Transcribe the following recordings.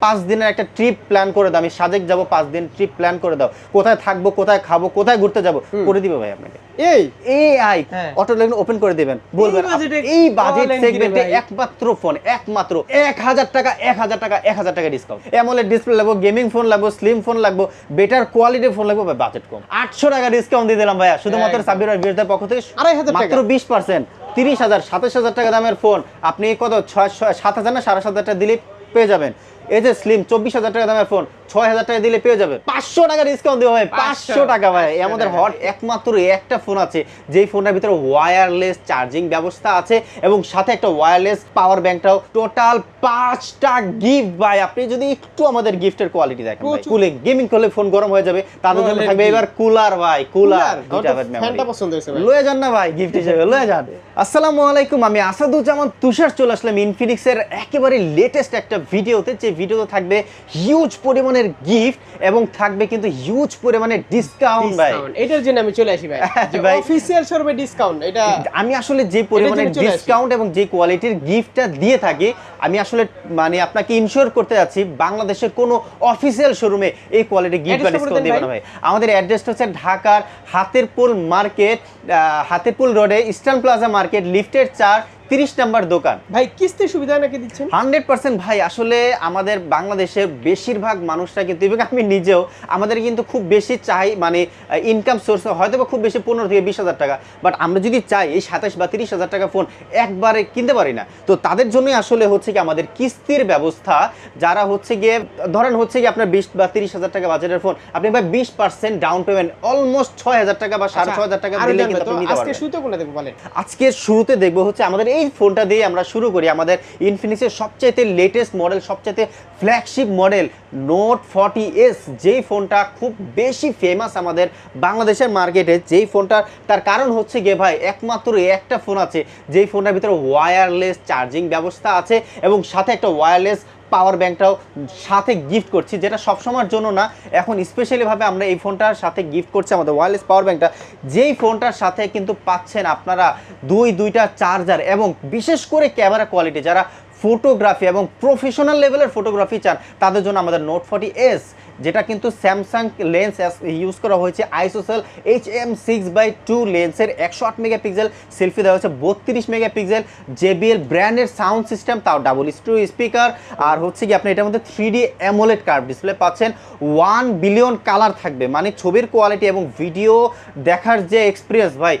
পাঁচ দিনের একটা ট্রিপ প্ল্যান করে দাও। আমি সাজেক যাব পাঁচ দিন ট্রিপ প্ল্যান করে দাও। কোথায় থাকব কোথায় খাব কোথায় ঘুরতে যাব করে দিবে ভাই আপনাকে। এই? এআই হ্যাঁ। অটো লাইন ওপেন করে দিবেন। বলবেন এই বাজেট সেগমেন্টে একমাত্র ফোন একমাত্র এক হাজার টাকা এক হাজার টাকা এক হাজার টাকা ডিসকাউন্ট এমওলেড ডিসপ্লে লাগবো গেমিং ফোন লাগবো স্লিম ফোন লাগবো বেটার কোয়ালিটির ফোন লাগবো বাজেট কম। আটশো টাকা ডিসকাউন্ট দিয়ে দিলাম ভাইয়া। শুধুমাত্র। সাবির আর বিরদের পক্ষ থেকে আড়াই হাজার টাকা। মাত্র বিশ পার্সেন্ট তিরিশ হাজার সাতাশ হাজার টাকা দামের ফোন আপনি কত ছয়- সাত হাজার না সাড়ে সাত হাজার টাকা দিলে পেয়ে যাবেন। এই যে স্লিম চব্বিশ হাজার টাকা দামের ফোন ছয় হাজার টাকা দিলে পেয়ে যাবেন পাঁচশো টাকা ডিসকাউন্ট দেওয়া হয় পাঁচশো টাকা ভাই। আমাদের হট একমাত্র একটা ফোন আছে যেই ফোনের ভিতরে ওয়্যারলেস চার্জিং ব্যবস্থা আছে এবং সাথে একটা ওয়্যারলেস পাওয়ার ব্যাংকটাও টোটাল পাঁচটা গিফট ভাই। আপনি যদি একটু আমাদের গিফটের কোয়ালিটি দেখেন কুলিং গেমিং করলে ফোন গরম হয়ে যাবে। তাদের জন্য থাকবে এবার কুলার ভাই কুলার। লয়ে যান না ভাই গিফট হিসেবে লয়ে যান। আসসালামু আলাইকুম আমি আসাদুজ্জামান তুষার চলে আসলাম ইনফিনিক্সের একেবারে লেটেস্ট একটা ভিডিওতে যে ভিডিওতে থাকবে হিউজ পরিমাণের গিফট এবং থাকবে কিন্তু হিউজ পরিমাণের ডিসকাউন্ট ভাই। এটার জন্য আমি চলে আসি ভাই। যে ভাই। অফিসিয়াল শোরুমে ডিসকাউন্ট এটা আমি আসলে যে পরিমাণে জন্য চলে আসি। ডিসকাউন্ট এবং যে কোয়ালিটির গিফটটা দিয়ে থাকি আমি আসলে মানে আপনাকে ইনশিওর করতে যাচ্ছি বাংলাদেশের কোনো অফিসিয়াল শোরুমে এই কোয়ালিটির গিফট বা ডিসকাউন্ট দেবে না ভাই। আমাদের অ্যাড্রেসটা হচ্ছে ঢাকার হাতেরপুল মার্কেট হাতেরপুল রোডে ইস্টার্ন প্লাজা মার্কেট লিফটের চার তিরিশ নাম্বার দোকান। ভাই কিস্তির সুবিধা নাকি দিচ্ছেন? হান্ড্রেড পার্সেন্ট ভাই আসলে আমাদের বাংলাদেশের বেশিরভাগ মানুষরা কিন্তু এবং আমি নিজেও আমাদের কিন্তু খুব বেশি চাই মানে ইনকাম সোর্স হয়তো বা খুব বেশি পনেরো থেকে বিশ হাজার টাকা। বাট আমরা যদি চাই এই সাতাশ বা তিরিশ হাজার টাকা ফোন একবারে কিনতে পারি না তো তাদের জন্যই আসলে হচ্ছে কি আমাদের কিস্তির ব্যবস্থা যারা হচ্ছে গিয়ে ধরেন হচ্ছে কি আপনার বিশ বা তিরিশ হাজার টাকা বাজেটের ফোন আপনি ভাই বিশ পার্সেন্ট ডাউন পেমেন্ট অলমোস্ট ছয় হাজার টাকা বা সাড়ে ছয় হাজার টাকা আচ্ছা, দিলে কিন্তু তো, আপনি নিতে আজকে শুরুতে কোনটা দেখব বলেন? আজকের শুরুতে দেখব হচ্ছে আমাদের এই ফোনটা দিয়ে আমরা শুরু করি আমাদের ইনফিনিক্সের সবচাইতে লেটেস্ট মডেল সবচাইতে flagship model note forty S যেই ফোনটা খুব বেশি ফেমাস আমাদের বাংলাদেশের মার্কেটে যেই ফোনটা তার কারণ হচ্ছে গিয়ে ভাই, একমাত্র একটা ফোন আছে, যেই ফোনটার ভিতরে ওয়্যারলেস চার্জিং ব্যবস্থা আছে এবং সাথে একটা ওয়্যারলেস পাওয়ার ব্যাংকটাও সাথে গিফট করছি, যেটা সবসময়ের জন্য না। এখন স্পেশালিভাবে আমরা এই ফোনটার সাথে গিফট করছি আমাদের ওয়ারলেস পাওয়ার ব্যাঙ্কটা যেই ফোনটার সাথে কিন্তু পাচ্ছেন আপনারা দুই, দুইটা চার্জার এবং বিশেষ করে ক্যামেরা কোয়ালিটি যারা ফটোগ্রাফি এবং প্রফেশনাল লেভেলের ফটোগ্রাফি চান, তাদের জন্য আমাদের নোট ফর্টি এস যেটা কিন্তু স্যামসাং লেন্স ইউজ করা হয়েছে ISOCELL H M six by two লেন্সের একশো আট মেগাপিক্সেল সেলফি দেওয়া হয়েছে, বত্রিশ মেগাপিক্সেল জেবিএল ব্র্যান্ডের সাউন্ড সিস্টেম তাও ডাবল স্টু স্পিকার আর হচ্ছে কি আপনি এটার মধ্যে three D AMOLED curve display পাচ্ছেন। ওয়ান বিলিয়ন কালার থাকবে মানে ছবির কোয়ালিটি এবং ভিডিও দেখার যে এক্সপিরিয়েন্স ভাই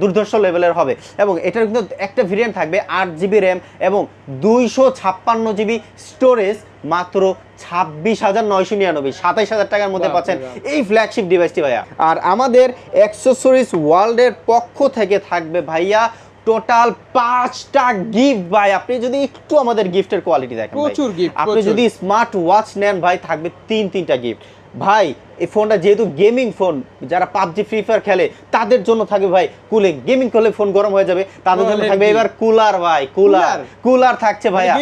দুর্ধর্ষ লেভেলের হবে। এবং এটার কিন্তু একটা ভেরিয়েন্ট থাকবে আট জিবি র্যাম এবং দুইশো ছাপ্পান্ন জিবি স্টোরেজ মাত্র ছাব্বিশ হাজার নয়শো নিরানব্বই সাতাইশ হাজার টাকার মধ্যে পাচ্ছেন এই ফ্ল্যাগশিপ ডিভাইসটি ভাইয়া। আর আমাদের অ্যাক্সেসরিজ ওয়ার্ল্ডের পক্ষ থেকে থাকবে ভাইয়া টোটাল পাঁচটা গিফট ভাই। আপনি যদি একটু আমাদের গিফটের কোয়ালিটি দেখেন প্রচুর gift, আপনি যদি স্মার্ট ওয়াচ নেন ভাই থাকবে তিন তিনটা গিফট ভাই এই ফোনটা যেহেতু গেমিং ফোন যারা পাবজি ফ্রি ফায়ার খেলে তাদের জন্য থাকবে ভাই কুলিং গেমিং করলে ফোন গরম হয়ে যাবে তাদের জন্য থাকবে এবার কুলার ভাই কুলার কুলার থাকছে ভাইয়া।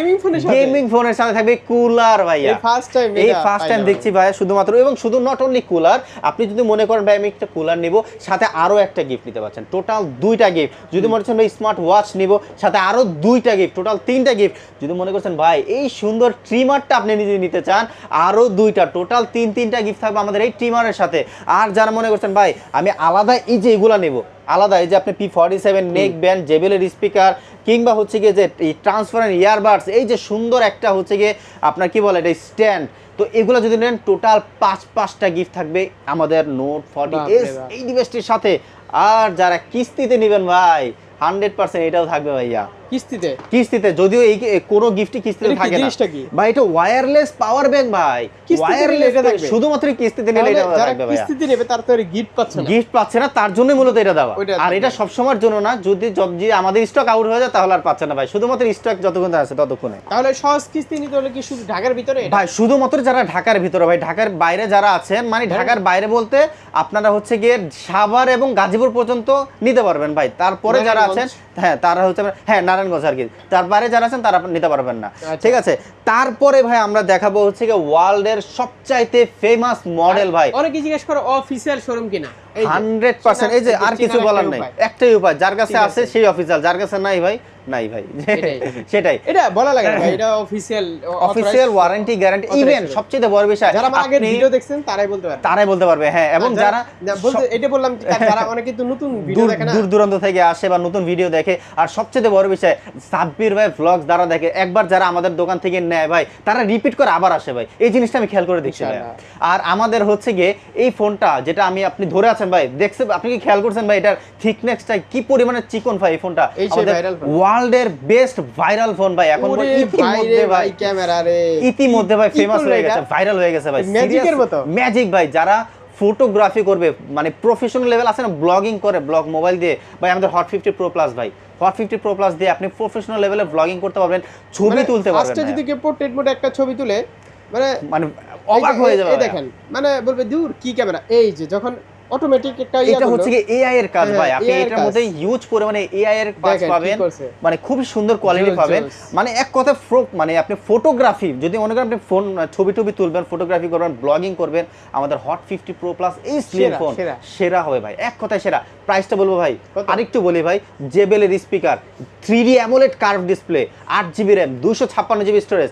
সাথে? গেমিং ফোনের সাথে থাকবে কুলার ভাইয়া। এই first time এই ফার্স্ট টাইম দেখছি ভাইয়া শুধুমাত্র। এবং শুধু নট অনলি কুলার আপনি যদি মনে করেন ভাই আমি একটা কুলার নিব সাথে আরও একটা গিফট নিতে পারছেন। টোটাল দুইটা গিফট যদি মনে করছেন ভাই স্মার্ট ওয়াচ নিব সাথে আরও দুইটা গিফট টোটাল তিনটা গিফট যদি মনে করছেন ভাই এই সুন্দর ট্রিমারটা আপনি নিজে নিতে চান আরও দুইটা। টোটাল তিন তিনটা গিফট থাকবে আমাদের এই ট্রিমারের সাথে। আর যারা মনে করছেন ভাই আমি আলাদা এই যে এগুলা নেব আলাদা এই যে আপনি P forty seven neck band জেবেলের speaker কিংবা হচ্ছে গিয়ে যে ট্রান্সফারেন্ট ইয়ারবাডস এই যে সুন্দর একটা হচ্ছে গিয়ে আপনার কি বলে এটা স্ট্যান্ড তো এগুলো যদি নেন টোটাল পাঁচ পাঁচটা গিফট থাকবে আমাদের নোট ফর্টি এস এই ডিভাইসটির সাথে। আর যারা কিস্তিতে নেবেন ভাই হান্ড্রেড পার্সেন্ট এটাও থাকবে ভাইয়া। কিস্তিতে? কিস্তিতে যদিও এই কোনো গিফটই কিস্তিতে থাকে না। ভাই এটা ওয়্যারলেস পাওয়ার ব্যাংক ভাই। ওয়্যারলেস? শুধুমাত্র কিস্তিতে নিলে এটা থাকবে ভাইয়া। কিস্তিতে নেবে তার তো গিফট পাচ্ছে না। গিফট পাচ্ছে না তার জন্য মূলত এটা দেওয়া। আর। এটা সবসময়ের জন্য না যদি যদি আমাদের স্টক আউট হয়ে যায় তাহলে আর পাচ্ছে না ভাই। শুধুমাত্র স্টক যতক্ষণ আছে ততক্ষণে। তাহলে সহজ কিস্তি নিতে হলে কি শুধু ঢাকার ভিতরে? ভাই শুধুমাত্র যারা ঢাকার ভিতরে ভাই ঢাকার বাইরে যারা আছেন মানে হ্যাঁ। ঢাকার বাইরে বলতে আপনারা হচ্ছে গিয়ে সাভার এবং গাজীপুর পর্যন্ত নিতে পারবেন ভাই। তারপরে যারা আছেন? হ্যাঁ তারা হচ্ছে হ্যাঁ নারায়ণগঞ্জ আর কি। তার বাইরে যারা আছেন তারা নিতে পারবেন না। আচ্ছা। ঠিক আছে? তারপরে ভাই আমরা দেখাবো হচ্ছে গিয়ে ওয়ার্ল্ডের সবচাইতে ফেমাস মডেল ভাই। অনেকে জিজ্ঞেস করে অফিসিয়াল শোরুম কিনা? Hundred percent. এই যে আর কিছু বলার নেই। একটাই উপায় যার কাছে আছে। আছে। সেই অফিসিয়াল যার কাছে নাই ভাই নাই ভাই। সেটাই। এটা বলা লাগে ভাই, এটা official official warranty guarantee even সবচেয়ে বড় বিষয় যারা আমার আগের আপনি- ভিডিও দেখছেন তারাই বলতে পারে তারাই বলতে পারবে হ্যাঁ এবং যারা বলতে এটা বললাম যারা অনেকে কিন্তু নতুন ভিডিও দেখে না। দূর দূরান্ত থেকে আসে বা নতুন ভিডিও দেখে। আর সবচেয়ে বড় বিষয় সাব্বির ভাই ভ্লগস যারা দেখে। একবার যারা আমাদের দোকান থেকে নেয় ভাই তারা রিপিট করে আবার আসে ভাই। এই জিনিসটা আমি খেয়াল করে দেখছি ভাই। আর আমাদের হচ্ছে গিয়ে এই ফোনটা যেটা আমি আপনি ধরে আছেন ভাই দেখছেন আপনি কি খেয়াল করছেন ভাই এটার থিকনেসটা কি পরিমাণে চিকন ভাই এই ফোনটা। ওয়ার্ল্ডের বেস্ট ভাইরাল ফোন ভাই। এখন ইতিমধ্যে ভাই। ক্যামেরা রে। ইতিমধ্যে ভাই ফেমাস হয়ে গেছে ভাইরাল হয়ে গেছে ভাই। Magic-এর মতো। ম্যাজিক ভাই যারা ফটোগ্রাফি করবে মানে প্রফেশনাল লেভেল আছে না ব্লগিং করে ব্লগ মোবাইল দিয়ে। ভাই আমাদের হট ফিফটি প্রো প্লাস ভাই। হট ফিফটি প্রো প্লাস দিয়ে আপনি প্রফেশনাল লেভেলে ব্লগিং করতে পারবেন ছবি মানে তুলতে পারবেন ফার্স্টে যদি কেউ পোর্ট্রেট মোডে একটা ছবি তুলে মানে মানে অবাক হয়ে যাবে দেখেন মানে বলবে দূর কি ক্যামেরা? এই যে যখন অটোমেটিক একটা এটা হচ্ছে কি এআই এর কাজ হ্যাঁ, ভাই। আপনি এটার। মধ্যে হিউজ পরিমাণে এআই এর কাজ পাবেন। মানে খুবই সুন্দর কোয়ালিটি পাবেন। মানে এক কথা মানে আপনি ফটোগ্রাফি যদি মনে করেন আপনি ফোন ছবি টবি তুলবেন ফটোগ্রাফি করবেন ব্লগিং করবেন আমাদের হট ফিফটি প্রো প্লাস এই স্লিম ফোন সেরা। সেরা হবে ভাই। এক কথায় সেরা। প্রাইসটা বলব ভাই আরেকটু বলি ভাই জেবেলের speaker three D AMOLED curve display আট জিবি র্যাম দুশো ছাপ্পান্ন জিবি স্টোরেজ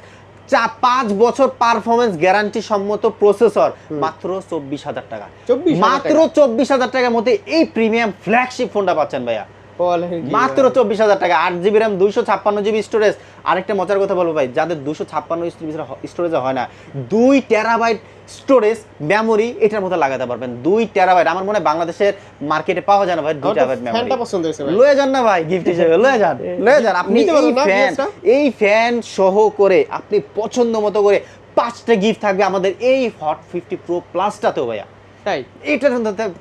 চা পাঁচ বছর পারফরমেন্স গ্যারান্টি সম্মত প্রসেসর মাত্র চব্বিশ হাজার টাকা। মাত্র চব্বিশ হাজার টাকার মধ্যে এই প্রিমিয়াম ফ্ল্যাগশিপ ফোনটা পাচ্ছেন ভাইয়া। মাত্র চব্বিশ হাজার টাকা আট জিবি র্যাম দুইশো ছাপ্পান্ন জিবি স্টোরেজ আরেকটা মজার কথা বলব ভাই যাদের দুশো ছাপ্পান্ন স্টোরেজে হয় না দুই টেরাবাইট স্টোরেজ মেমোরি এটার মধ্যে লাগাতে পারবেন। দুই টেরাবাইট আমার মনে হয় বাংলাদেশের মার্কেটে পাওয়া যায় না ভাই দুই টেরাবাইট মেমোরি ফ্যানটা পছন্দ হয়েছে ভাই। লয়ে যান না ভাই গিফট হিসেবে লয়ে যান লয়ে যান। আপনি এই ফ্যান এই ফ্যান সহ করে আপনি পছন্দ মতো করে পাঁচটা গিফট থাকবে আমাদের এই হট ফিফটি প্রো প্লাসটাতেও ভাইয়া। তাই? এটা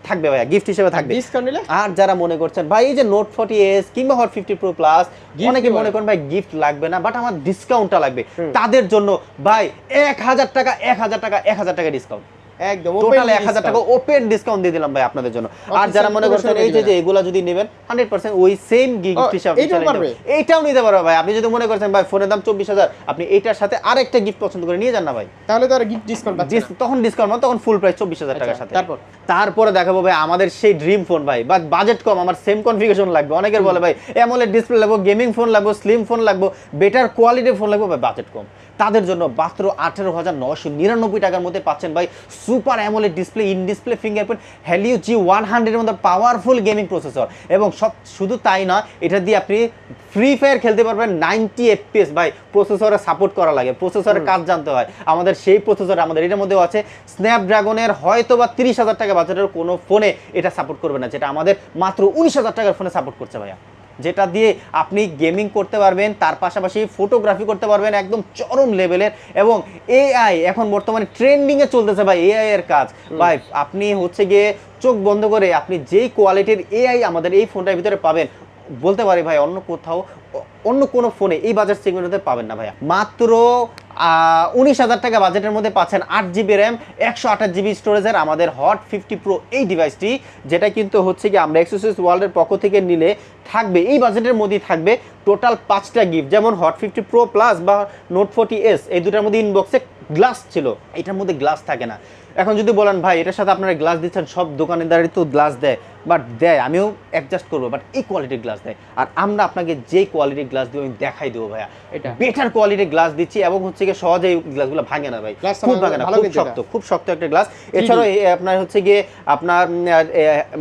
থাকবে ভাইয়া গিফট হিসেবে থাকবে। ডিসকাউন্ট নিলে? আর যারা মনে করছেন ভাই এই যে নোট ফর্টি এস কিংবা হট ফিফটি প্রো প্লাস অনেকে মনে করেন ভাই গিফট লাগবে না বাট আমার ডিসকাউন্টটা লাগবে। তাদের জন্য ভাই এক হাজার টাকা এক হাজার টাকা এক হাজার টাকা ডিসকাউন্ট একদম টোটাল openly এক হাজার টাকা ওপেন ডিসকাউন্ট দিয়ে দিলাম ভাই আপনাদের জন্য। আর যারা মনে করছেন এই যে। এগুলা যদি নেবেন হান্ড্রেড পার্সেন্ট ওই সেম ও, এইটাও নিতে পারবে ভাই। আপনি যদি মনে ভাই ফোনের দাম চব্বিশ হাজার আপনি এইটার সাথে আরেকটা গিফট পছন্দ করে নিয়ে যান না ভাই। তাহলে তো আর গিফট ডিসকাউন্ট তখন ডিসকাউন্ট তখন ফুল প্রাইস চব্বিশ হাজার টাকার সাথে। তারপর? তারপরে দেখাবো ভাই আমাদের সেই ড্রিম ফোন ভাই। বা বাজেট কম আমার সেম কনফিগারেশন লাগবে। অনেকের বলে ভাই অ্যামোলেড ডিসপ্লে লাগবে গেমিং ফোন লাগবে স্লিম ফোন লাগবে বেটার কোয়ালিটির ফোন লাগবে। ভাই বাজেট কম। তাদের জন্য মাত্র আঠেরো হাজার নশো নিরানব্বই টাকার মধ্যে পাচ্ছেন ভাই super AMOLED display in display fingerprint Helio G one হান্ড্রেডের মধ্যে পাওয়ারফুল গেমিং প্রসেসর এবং সব শুধু তাই না এটা দিয়ে আপনি ফ্রি ফায়ার খেলতে পারবেন নাইনটি এফপিএস ভাই প্রসেসরে সাপোর্ট করা লাগে প্রসেসরের কাজ জানতে হয়। আমাদের সেই প্রসেসর আমাদের এটার মধ্যেও আছে স্ন্যাপড্রাগনের হয়তো বা তিরিশ হাজার টাকা বাজারের কোনো ফোনে এটা সাপোর্ট করবে না যেটা আমাদের মাত্র উনিশ হাজার টাকার ফোনে সাপোর্ট করছে ভাইয়া। যেটা দিয়ে আপনি গেমিং করতে পারবেন তার পাশাপাশি ফটোগ্রাফি করতে পারবেন একদম চরম লেভেলের এবং এআই এখন বর্তমানে ট্রেন্ডিংয়ে চলতেছে ভাই এআই এর কাজ। ভাই আপনি হচ্ছে গিয়ে চোখ বন্ধ করে আপনি যেই কোয়ালিটির এআই আমাদের এই ফোনটার ভিতরে পাবেন বলতে পারি ভাই, অন্য কোথাও, অন্য কোনো ফোনে এই বাজার সেগমেন্টে পাবেন না ভাইয়া। মাত্র উনিশ হাজার টাকা বাজেটের মধ্যে পাচ্ছেন আট জিবি র্যাম একশো আঠাশ জিবি স্টোরেজের আমাদের হট ফিফটি প্রো এই ডিভাইসটি যেটা কিন্তু হচ্ছে কি আমরা এক্সোসিস ওয়ার্ল্ডের পক্ষ থেকে নিলে থাকবে, এই বাজেটের মধ্যেই থাকবে টোটাল পাঁচটা গিফট যেমন হট ফিফটি প্রো প্লাস বা নোট ফোর্টি এস এই দুটার মধ্যে ইনবক্সে গ্লাস ছিল, এটার মধ্যে গ্লাস থাকে না। এখন যদি বলেন ভাই এটার সাথে আপনারা গ্লাস দিচ্ছেন সব দোকানদারই তো গ্লাস দেয়। বাট দেয় আমিও অ্যাডজাস্ট করব বাট এই কোয়ালিটির গ্লাস দেয়। আর আমরা আপনাকে যে কোয়ালিটির গ্লাস দিব আমি দেখাই দেবো ভাইয়া। এটা? বেটার কোয়ালিটির গ্লাস দিচ্ছি এবং হচ্ছে গিয়ে সহজে এই গ্লাসগুলো ভাঙে না ভাই। খুব ভাঙে না খুব শক্ত খুব শক্ত একটা গ্লাস এছাড়াও আপনার হচ্ছে গিয়ে আপনার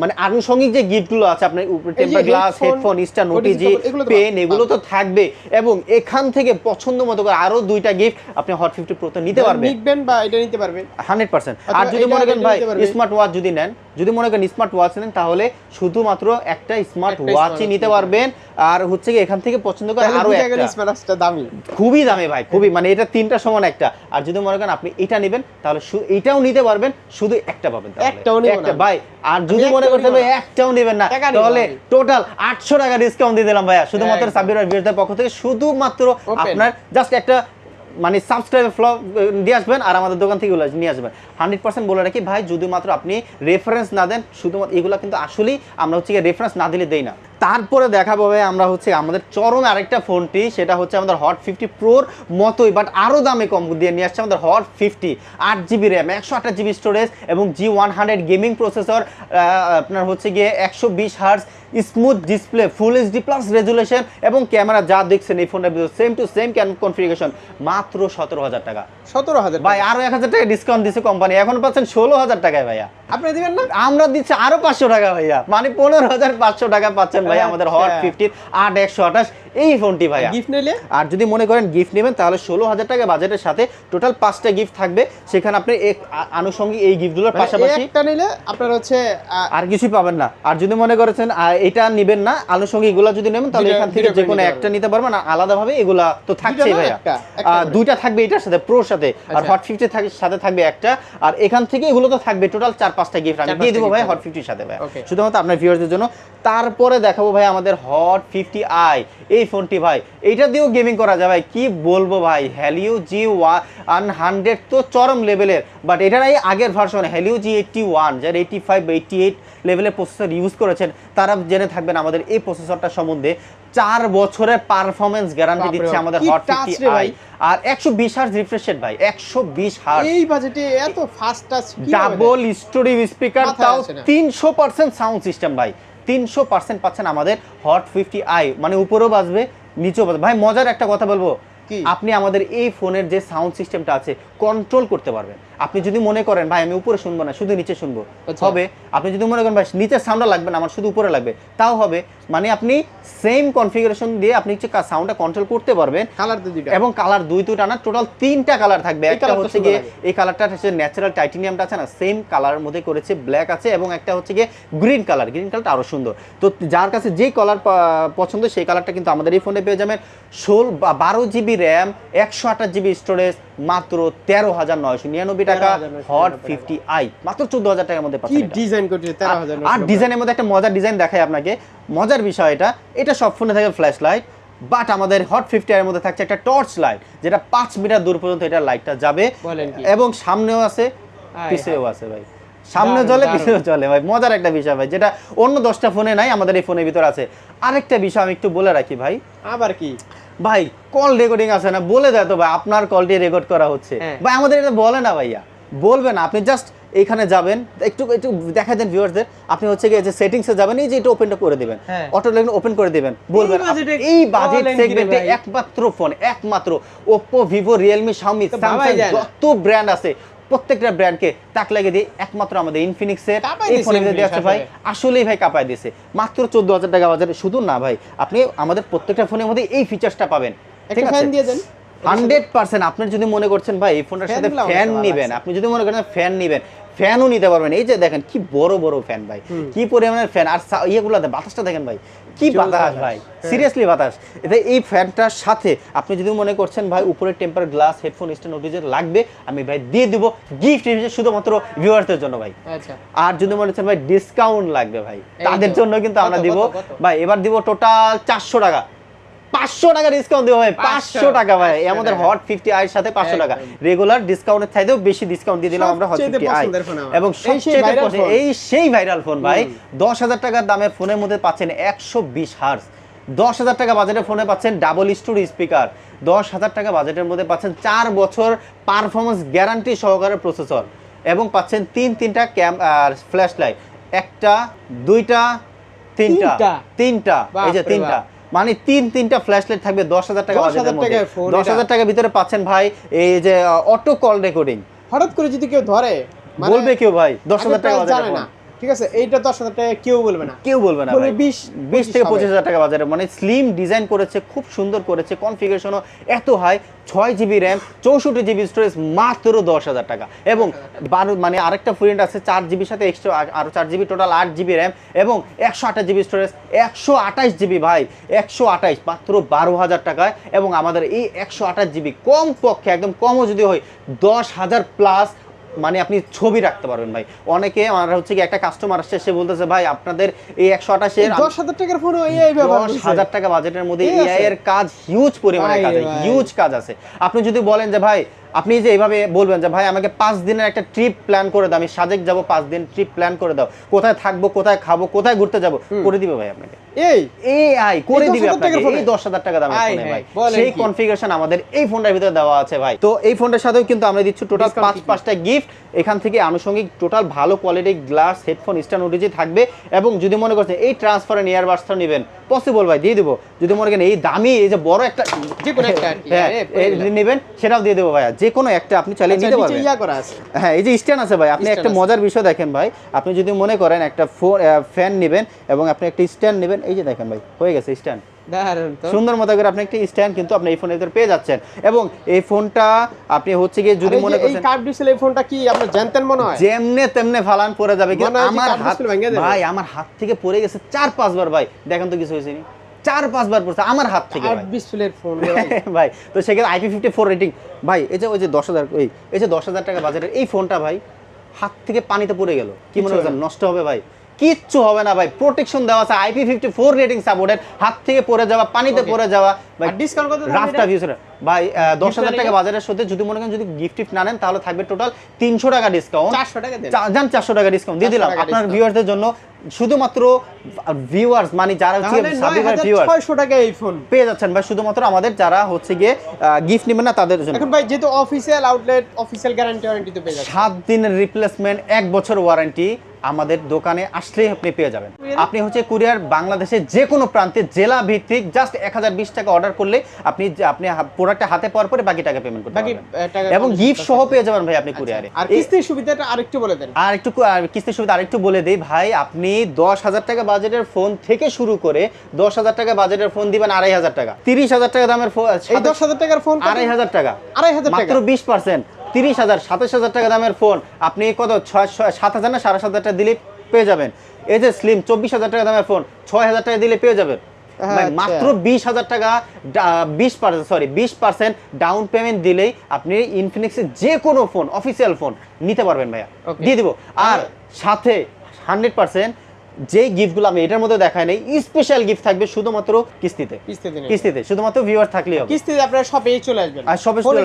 মানে আনুষঙ্গিক যে গিফটগুলো আছে আপনার টেম্পার গ্লাস হেডফোন OTG নোটিজি পেন এগুলো তো থাকবে। এবং এখান থেকে পছন্দ মতো করে আরও দুইটা গিফট আপনি হট ফিফটি প্রোতে নিতে পারবেন। নিবেন বা এটা নিতে পারবেন। হান্ড্রেড পার্সেন্ট আর যদি মনে করেন ভাই স্মার্ট ওয়াচ যদি নেন যদি মনে করেন স্মার্ট ওয়াচ নেন তাহলে শুধুমাত্র একটা স্মার্ট ওয়াচই নিতে পারবেন। আর হচ্ছে কি এখান থেকে পছন্দ করে আরও একটা। দামি। খুবই দামি ভাই খুবই মানে এটা তিনটা সমান একটা। আর যদি মনে করেন আপনি এটা নেবেন তাহলে এটাও নিতে পারবেন শুধু একটা পাবেন একটাও নিবো একটা ভাই আর যদি মনে ভাই না। একটাও নেবেন না তাহলে টোটাল আটশো টাকা ডিসকাউন্ট দিয়ে দিলাম ভাইয়া। শুধুমাত্র। সাব্বির বিরোধের পক্ষ থেকে শুধুমাত্র আপনার জাস্ট একটা মানে সাবস্ক্রাইব ফ্লগ দিয়ে আসবেন আর আমাদের দোকান থেকে নিয়ে আসবেন। হান্ড্রেড পার্সেন্ট বলে রাখি ভাই শুধুমাত্র আপনি রেফারেন্স না দেন, শুধুমাত্র এগুলো কিন্তু আসলেই আমরা হচ্ছে রেফারেন্স না দিলে দেই না। তারপরে দেখাবো ভাই আমরা হচ্ছে আমাদের চরম আরেকটা ফোনটি সেটা হচ্ছে আমাদের হট ফিফটি প্রোর মতোই বাট আরও দামে কম দিয়ে নিয়ে আসছে আমাদের হট ফিফটি আট জিবি র্যাম একশো আঠাশ জিবি স্টোরেজ এবং G one hundred gaming processor আপনার হচ্ছে গিয়ে একশো বিশ hertz smooth display full HD plus resolution এবং ক্যামেরা যা দেখছেন এই ভিতরে সেম টু সেম কনফিগারেশন মাত্র সতেরো হাজার টাকা। সতেরো হাজার ভাই আরও এক হাজার টাকা ডিসকাউন্ট দিচ্ছে কোম্পানি এখন পাচ্ছেন ষোলো হাজার টাকায় ভাইয়া। আপনি দিবেন না? আমরা দিচ্ছি আরও পাঁচশো টাকা ভাইয়া মানে পনেরো হাজার পাঁচশো টাকা পাচ্ছেন ভাই আমাদের হট ফিফটি ফিফটির আট একশো আঠাশ এই ফোনটি ভাই গিফট নিলে? আর যদি মনে করেন গিফট নেবেন তাহলে ষোলো হাজার টাকা বাজেটের সাথে টোটাল পাঁচটা গিফট থাকবে। সেখানে আপনি আনুষঙ্গিক এই গিফটগুলোর মানে পাশাপাশি একটা নিলে আপনার হচ্ছে আর কিছুই পাবেন না। আর যদি মনে করেছেন এটা নেবেন না আনুষঙ্গিক এগুলো যদি নেবেন তাহলে এখান থেকে যে কোনো একটা নিতে পারবেন। আর আলাদাভাবে এগুলা তো থাকছেই ভাইয়া। দুইটা থাকবে এটার সাথে প্রোর সাথে। আর আচ্ছা। হট ফিফটি সাথে থাকবে একটা। আর এখান থেকে এগুলো তো থাকবে টোটাল চার পাঁচটা গিফট আমি দিয়ে দেবো ভাই হট। ফিফটির সাথে ভাই শুধুমাত্র আপনার ভিউয়ারদের জন্য। তারপরে দেখাবো ভাই আমাদের হট ফিফটি আই এই ফোনটি ভাই। এইটা দিয়েও গেমিং করা যায় ভাই। কি বলব ভাই? হ্যালিও জি ওয়ান হান্ড্রেড তো চরম লেভেলের বাট এটার এই আগের version Helio G eighty one যার এইটটি ফাইভ এইটটি এইট লেভেলের প্রসেসর ইউজ করেছেন তারা জেনে থাকবেন আমাদের এই প্রসেসরটা সম্বন্ধে। চার বছরের পারফরমেন্স গ্যারান্টি দিচ্ছে আমাদের কি হট ফিফটি আই ভাই। আর একশো বিশ হার্স রিফ্রেশ রেট ভাই একশো বিশ হার্স এই বাজেটে এত fast touch double story speaker তাও তিনশো পার্সেন্ট সাউন্ড সিস্টেম ভাই। তিনশো পার্সেন্ট পাচ্ছেন আমাদের হট ফিফটি আই মানে উপরেও বাজবে নিচেও বাজবে। ভাই মজার একটা কথা বলব। কি? আপনি আমাদের এই ফোনের যে সাউন্ড সিস্টেমটা আছে কন্ট্রোল করতে পারবেন। আপনি যদি মনে করেন ভাই আমি উপরে শুনব না শুধু নিচে শুনব। আচ্ছা। হবে আপনি যদি মনে করেন ভাই নিচের সাউন্ডটা লাগবে না আমার শুধু উপরে লাগবে। তাও হবে মানে আপনি সেম কনফিগারেশন দিয়ে আপনি হচ্ছে সাউন্ডটা কন্ট্রোল করতে পারবেন। কালার দুইটা। এবং কালার দুই দুইটা না টোটাল তিনটা কালার থাকবে। একটা হচ্ছে গিয়ে এই কালারটা হচ্ছে ন্যাচারাল টাইটেনিয়ামটা আছে না সেম কালারের মধ্যে করেছে ব্ল্যাক আছে এবং একটা হচ্ছে গিয়ে গ্রিন কালার গ্রিন কালারটা আরও সুন্দর। তো যার কাছে যেই কালার পছন্দ সেই কালারটা কিন্তু আমাদের এই ফোনে পেয়ে যাবেন। ষোল বা বারো জিবি র্যাম একশো আঠাশ জিবি স্টোরেজ মাত্র তেরো হাজার নয়শো নিরানব্বই টাকা হট ফিফটি আই মাত্র চোদ্দ হাজার টাকার মধ্যে কি ডিজাইন করছে আর- ডিজাইনের মধ্যে একটা মজার ডিজাইন দেখাই আপনাকে। মজার বিষয় এটা এটা সব ফোনে থাকে ফ্ল্যাশ লাইট বাট আমাদের হট ফিফটি এর মধ্যে থাকছে একটা টর্চ লাইট যেটা পাঁচ মিটার দূর পর্যন্ত এটা লাইটটা যাবে। এবং সামনেও আছে পিছেও আছে ভাই। সামনে চলে দারুণ। চলে ভাই। মজার একটা বিষয় ভাই যেটা অন্য দশটা ফোনে নাই আমাদের এই ফোনের ভিতর আছে। আরেকটা বিষয় আমি একটু বলে রাখি ভাই। আবার কি? ভাই কল রেকর্ডিং আছে না বলে দেয় তো ভাই আপনার কলটি রেকর্ড করা হচ্ছে। হ্যাঁ। ভাই আমাদের এটা বলে না ভাইয়া। বলবে না আপনি জাস্ট এখানে যাবেন একটু একটু দেখা দেন ভিউয়ারদের আপনি হচ্ছে গিয়ে যে সেটিংসে যাবেন এই যে এটা ওপেনটা করে দিবেন। অটো লাইন ওপেন করে দিবেন। বলবেন এই বাজেট সেগমেন্টে একমাত্র ফোন একমাত্র রিয়েলমি শাওমি তো ভাবাই স্যামসাং যত ব্র্যান্ড আছে প্রত্যেকটা ব্র্যান্ডকে তাক লাগিয়ে দিয়ে একমাত্র আমাদের ইনফিনিক্সের এই ফোনে Infinix ভাই আসলেই ভাই কাপায় দিয়েছে মাত্র চোদ্দ হাজার টাকা বাজারে শুধু না ভাই আপনি আমাদের প্রত্যেকটা ফোনের মধ্যে এই ফিচার্সটা পাবেন। ঠিক আছে? দিয়ে দেন। হান্ড্রেড পার্সেন্ট আপনি যদি মনে করছেন ভাই এই ফোনটার সাথে ফ্যান নিবেন আপনি যদি মনে করেন ফ্যান নিবেন ফ্যানও নিতে পারবেন। এই যে দেখেন কি বড় বড় ফ্যান ভাই। কি পরিমাণের ফ্যান আর ইয়েগুলোতে বাতাসটা দেখেন ভাই কি বাতাস। ভাই। হ্যাঁ। সিরিয়াসলি বাতাস। এতে এই ফ্যানটার সাথে আপনি যদি মনে করছেন ভাই উপরের টেম্পার গ্লাস হেডফোন স্ট্যান্ড ওটিজের লাগবে আমি ভাই দিয়ে দিব গিফট হিসেবে শুধুমাত্র ভিউয়ারদের জন্য ভাই। আচ্ছা। আর যদি মনে হচ্ছেন ভাই ডিসকাউন্ট লাগবে ভাই তাদের জন্য কিন্তু আমরা দিব? ভাই এবার দিব টোটাল চারশো টাকা। পাঁচশো টাকা ডিসকাউন্ট দেবো ভাই পাঁচশো টাকা ভাই। আমাদের। হট ফিফটি আই সাথে পাঁচশো টাকা। রেগুলার ডিসকাউন্টের চাইতেও বেশি ডিসকাউন্ট দিয়ে দিলাম আমরা হট ফিফটি আই। এবং এই সেই সবচেয়ে। এই ভাইরাল ফোন ভাই। দশ হাজার টাকার দামের ফোনের মধ্যে পাচ্ছেন একশো বিশ হার্স দশ হাজার টাকা বাজেটের ফোনে পাচ্ছেন ডাবল স্টোরি স্পিকার দশ হাজার টাকা বাজেটের মধ্যে পাচ্ছেন চার বছর পারফরমেন্স গ্যারান্টি সহকারে প্রসেসর এবং পাচ্ছেন তিন তিনটা ক্যাম ফ্ল্যাশ লাইট একটা দুইটা তিনটা। তিনটা? এই যে তিনটা। মানে তিন তিনটা ফ্ল্যাশলাইট থাকবে দশ হাজার টাকা দশ হাজার টাকা দশ হাজার টাকার ভিতরে পাচ্ছেন ভাই এই যে অটো কল রেকর্ডিং হঠাৎ করে যদি কেউ ধরে মানে বলবে কেউ ভাই দশ হাজার টাকা জানে না। ঠিক আছে? এইটা দশ হাজার টাকা কেউ বলবে না। কেউ বলবে না। 20 বিশ থেকে 25 পঁচিশ হাজার টাকা বাজারে। মানে স্লিম ডিজাইন করেছে খুব সুন্দর করেছে কনফিগারেশনও এত হাই ছয় জিবি র্যাম চৌষট্টি জিবি স্টোরেজ মাত্র দশ হাজার টাকা। এবং বারো মানে আরেকটা ফ্রেন্ড আছে চার জিবির সাথে এক্সট্রা আরও চার জিবি টোটাল আট জিবি র্যাম এবং একশো আঠাশ জিবি স্টোরেজ একশো আঠাশ জিবি ভাই একশো আঠাশ মাত্র বারো হাজার টাকায়। এবং আমাদের এই একশো আঠাশ জিবি কম পক্ষে একদম কমও যদি হয় দশ হাজার প্লাস মানে আপনি ছবি রাখতে পারবেন ভাই অনেকে আমার হচ্ছে কি একটা কাস্টমার আসছে সে বলতেছে ভাই আপনাদের এই একশো আঠাশের দশ হাজার টাকার ফোন এই ব্যবহার দশ। হাজার টাকা বাজেটের মধ্যে। এআই এর কাজ হিউজ পরিমাণে কাজ হিউজ কাজ আছে আপনি যদি বলেন যে ভাই আপনি যে এইভাবে বলবেন যে ভাই আমাকে পাঁচ দিনের একটা ট্রিপ প্ল্যান করে দাও আমি সাজেক যাব পাঁচ দিন ট্রিপ প্ল্যান করে দাও। কোথায় থাকব কোথায় খাব কোথায় ঘুরতে যাব? করে দিবে ভাই আপনাকে। এই? এআই করে দিবে আপনাকে। এই দশ হাজার টাকা দামের ফোনে ভাই সেই কনফিগারেশন আমাদের এই ফোনটার ভিতরে দেওয়া আছে ভাই। তো এই ফোনটার সাথেও কিন্তু আমরা দিচ্ছি টোটাল পাঁচ? পাঁচটা গিফট এখান থেকে আনুষঙ্গিক টোটাল ভালো কোয়ালিটির গ্লাস হেডফোন স্ট্যান্ড ওটিজি থাকবে। এবং যদি মনে করছেন এই ট্রান্সফারের নিয়ার বাসটা নেবেন পসিবল ভাই দিয়ে দেবো। যদি মনে করেন এই দামি এই যে বড় একটা যে কোনো একটা হ্যাঁ। নেবেন সেটাও দিয়ে দেবো ভাইয়া যে কোনো একটা আপনি চালিয়ে আচ্ছা, নিতে পারবেন। হ্যাঁ এই যে স্ট্যান্ড আছে ভাই আপনি একটা মজার বিষয় দেখেন ভাই আপনি যদি মনে করেন একটা ফ্যান নেবেন এবং আপনি একটা স্ট্যান্ড নেবেন এই যে দেখেন ভাই হয়ে গেছে স্ট্যান্ড। সুন্দর মতো করে আপনি একটা স্ট্যান্ড কিন্তু আপনি এই ফোনের ভিতরে পেয়ে যাচ্ছেন। এবং এই ফোনটা আপনি হচ্ছে গিয়ে যদি মনে করেন এই কার্ভ ডিসপ্লে ফোনটা কি আপনার জানতেন মনে হয়? যেমনে তেমনে ফালান পরে যাবে। কিন্তু আমার হাত। ভাই আমার হাত থেকে পড়ে গেছে চার পাঁচবার ভাই। দেখেন তো কিছু হয়েছে নি। চার পাঁচবার পড়ছে আমার হাত থেকে ভাই। ডিসপ্লের ফোন ভাই। তো সেক্ষেত্রে আইপি ফিফটি ফোর রেটিং ভাই এই যে ওই যে দশ হাজার ওই এই যে দশ হাজার টাকা বাজারের এই ফোনটা ভাই হাত থেকে পানিতে পড়ে গেল। কি মনে করছেন? নষ্ট হবে ভাই। কিচ্ছু হবে না ভাই। প্রোটেকশন দেওয়া আছে IP fifty four rating supported হাত থেকে পড়ে যাওয়া পানিতে পরে পড়ে যাওয়া ভাই ডিসকাউন্ট কত রাফটা ভিউসের ভাই দশ হাজার টাকা বাজারের সাথে যদি মনে করেন যদি গিফট টিফট না নেন তাহলে থাকবে টোটাল তিনশো টাকা ডিসকাউন্ট চারশো টাকা যান চারশো টাকা ডিসকাউন্ট দিয়ে দিলাম। আপনার ভিউয়ারদের জন্য শুধুমাত্র ভিউয়ার্স মানে যারা হচ্ছে তাহলে নয় সাবিবার হাজার ভিউয়ার ছয়শো টাকা এই ফোন পেয়ে যাচ্ছেন ভাই শুধুমাত্র আমাদের যারা হচ্ছে গিয়ে গিফট নেবেন না তাদের জন্য। এখন ভাই যেহেতু official outlet official guarantee warranty তো পেয়ে যাচ্ছে সাত দিনের রিপ্লেসমেন্ট এক বছর ওয়ারেন্টি আমাদের দোকানে আসলেই আপনি পেয়ে যাবেন। আপনি হচ্ছে কুরিয়ার বাংলাদেশের যে কোনো প্রান্তে জেলা ভিত্তিক জাস্ট এক হাজার বিশ টাকা অর্ডার করলে আপনি আপনি প্রোডাক্টটা হাতে পাওয়ার পরে বাকি টাকা পেমেন্ট করতে বাকি পারবেন। টাকা এবং গিফট সহ পেয়ে যাবেন ভাই আপনি কুরিয়ারে আর কিস্তির সুবিধাটা আরেকটু বলে দেন। আর একটু কিস্তির সুবিধা আরেকটু বলে দিই। ভাই আপনি দশ হাজার টাকা বাজেটের ফোন থেকে শুরু করে দশ হাজার টাকা বাজেটের ফোন দিবেন আড়াই হাজার টাকা। তিরিশ হাজার টাকা দামের ফোন এই দশ হাজার টাকার ফোন আড়াই হাজার টাকা। আড়াই হাজার টাকা। মাত্র বিশ পার্সেন্ট তিরিশ হাজার সাতাশ হাজার টাকা দামের ফোন আপনি কত? ছয় সাত হাজার না সাড়ে সাত হাজার টাকা দিলে পেয়ে যাবেন। এই যে স্লিম চব্বিশ হাজার টাকা দামের ফোন ছয় হাজার টাকা দিলে পেয়ে যাবেন। আচ্ছা। মাত্র বিশ হাজার টাকা বিশ পার্সেন্ট সরি বিশ পার্সেন্ট ডাউন পেমেন্ট দিলেই আপনি ইনফিনিক্সের যে কোনো ফোন অফিসিয়াল ফোন নিতে পারবেন ভাইয়া। দিয়ে দিব। আর সাথে হান্ড্রেড পার্সেন্ট যে গিফটগুলো আমি এটার মধ্যে দেখাই নাই স্পেশাল গিফট থাকবে শুধুমাত্র কিস্তিতে। কিস্তিতে শুধুমাত্র ভিউয়ার থাকলেই হবে। কিস্তিতে আপনারা শপে চলে আসবেন। আর সবে চলে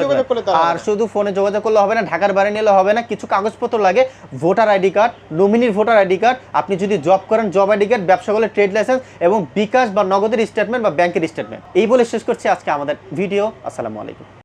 আর শুধু ফোনে যোগাযোগ করলে হবে না ঢাকার বাইরে নিলে হবে না কিছু কাগজপত্র লাগে ভোটার আইডি কার্ড নমিনির ভোটার আইডি কার্ড আপনি যদি জব করেন জব আইডি কার্ড ব্যবসা করলে ট্রেড লাইসেন্স এবং বিকাশ বা নগদের স্টেটমেন্ট বা ব্যাংকের স্টেটমেন্ট এই বলে শেষ করছি আজকে আমাদের ভিডিও আসসালামু আলাইকুম।